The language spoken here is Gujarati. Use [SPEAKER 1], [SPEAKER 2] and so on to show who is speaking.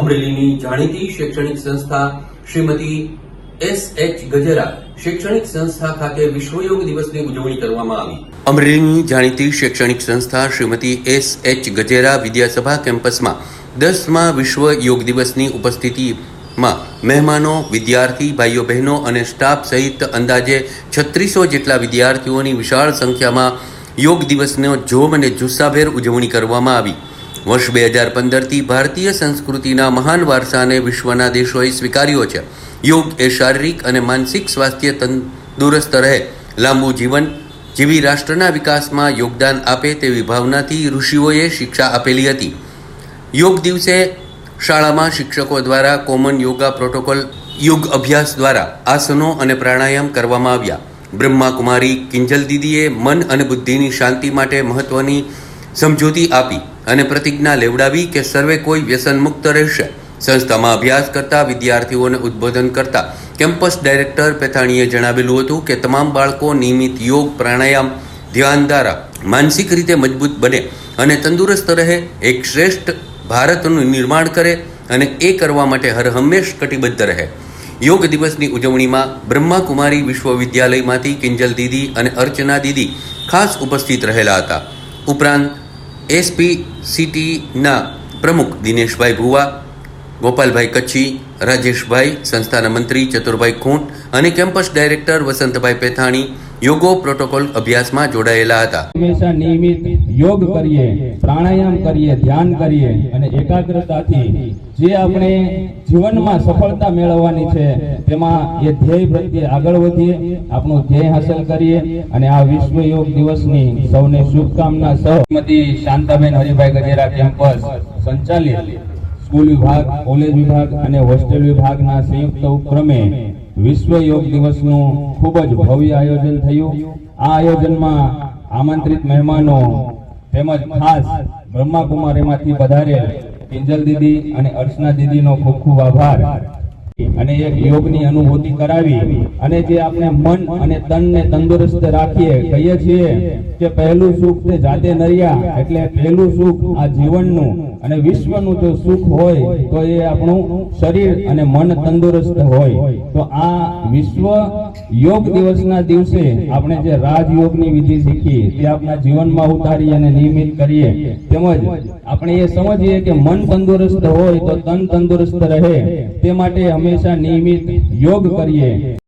[SPEAKER 1] અમરેલીની જાણીતી શૈક્ષણિક સંસ્થા શ્રીમતી એસ એચ ગજેરા શૈક્ષણિક સંસ્થા ખાતે વિશ્વ યોગ દિવસની ઉજવણી કરવામાં આવી. અમરેલીની જાણીતી શૈક્ષણિક સંસ્થા શ્રીમતી એસ એચ ગજેરા વિદ્યાસભા કેમ્પસમાં દસમા વિશ્વ યોગ દિવસની ઉપસ્થિતિમાં મહેમાનો, વિદ્યાર્થી ભાઈઓ બહેનો અને સ્ટાફ સહિત અંદાજે છત્રીસો જેટલા વિદ્યાર્થીઓની વિશાળ સંખ્યામાં યોગ દિવસનો જોમ અને જુસ્સાભેર ઉજવણી કરવામાં આવી. વર્ષ બે હજાર પંદરથી ભારતીય સંસ્કૃતિના મહાન વારસાને વિશ્વના દેશોએ સ્વીકાર્યો છે. યોગ એ શારીરિક અને માનસિક સ્વાસ્થ્ય તંદુરસ્ત રહે. લાંબુ જીવન જેવી રાષ્ટ્રના વિકાસમાં યોગદાન આપે તેવી ભાવનાથી ઋષિઓએ શિક્ષા આપેલી હતી. યોગ દિવસે શાળામાં શિક્ષકો દ્વારા કોમન યોગા પ્રોટોકોલ, યોગ અભ્યાસ દ્વારા આસનો અને પ્રાણાયામ કરવામાં આવ્યા. બ્રહ્મા કુમારી કિંજલ દીદીએ મન અને બુદ્ધિની શાંતિ માટે મહત્વની સમજૂતી આપી. અને પ્રતિજ્ઞા લેવડાવી કે સર્વે કોઈ વ્યસન મુક્ત રહેશે. સંસ્થામાં અભ્યાસ કરતા, વિદ્યાર્થીઓને ઉદ્બોધન કરતા, કેમ્પસ ડાયરેક્ટર પેથાણીએ જણાવેલું હતું કે તમામ બાળકો નિયમિત યોગ, પ્રાણાયામ, ધ્યાન દ્વારા માનસિક રીતે મજબૂત બને અને તંદુરસ્ત રહે, એક શ્રેષ્ઠ ભારતનું નિર્માણ કરે અને એ કરવા માટે હર હંમેશ કટિબદ્ધ રહે. યોગ દિવસની ઉજવણીમાં બ્રહ્માકુમારી વિશ્વવિદ્યાલયમાંથી કિંજલ દીદી અને અર્ચના દીદી ખાસ ઉપસ્થિત રહેલા હતા. ઉપરાંત એસપી સિટીના પ્રમુખ દિનેશભાઈ ભુવા ગોપાલભાઈ કચ્છી, રાજેશભાઈ, સંસ્થાના મંત્રી ચતુરભાઈ ખૂંટ અને કેમ્પસ ડાયરેક્ટર વસંતભાઈ પેથાણી યોગો પ્રોટોકોલ અભ્યાસમાં જોડાયેલા હતા.
[SPEAKER 2] હંમેશા નિયમિત યોગ કરીએ, પ્રાણાયામ કરીએ, ધ્યાન કરીએ અને એકાગ્રતાથી જે આપણે જીવનમાં સફળતા મેળવવાની છે, તેમાં એ ધ્યેય પ્રત્યે આગળ વધીએ, આપણો ધ્યેય હાંસલ કરીએ અને આ વિશ્વ યોગ દિવસની સૌને શુભકામના સૌ શાંતાબેન હરિભાઈ ગજેરા કેમ્પસ સંચાલિત. સ્કૂલ વિભાગ, કોલેજ વિભાગ અને હોસ્ટેલ વિભાગના સંયુક્ત ઉપક્રમે વિશ્વ યોગ દિવસનું ખૂબ જ ભવ્ય આયોજન થયું. આ આયોજનમાં આમંત્રિત મહેમાનો તેમજ ખાસ બ્રહ્માકુમારીમાંથી પધારેલ કિંજલ દીદી અને અર્ચના દીદીનો ખૂબ ખૂબ આભાર. અને એક યોગની અનુભૂતિ કરાવી અને જે આપણે મન અને તનને તંદુરસ્ત રાખીએ, કહીએ છીએ કે પહેલું સુખ તે જાતે નર્યા એટલે પહેલું સુખ આ જીવનનું અને વિશ્વનું જો સુખ હોય તો એ આપણું શરીર અને મન તંદુરસ્ત હોય. તો આ વિશ્વ યોગ દિવસના દિવસે આપણે જે રાજયોગની વિધિ શીખીએ, તે આપણા જીવનમાં ઉતારી અને નિયમિત કરીએ. તેમજ આપણે એ સમજીએ કે મન તંદુરસ્ત હોય તો તન તંદુરસ્ત રહે. તે માટે હંમેશા નિયમિત યોગ કરીએ.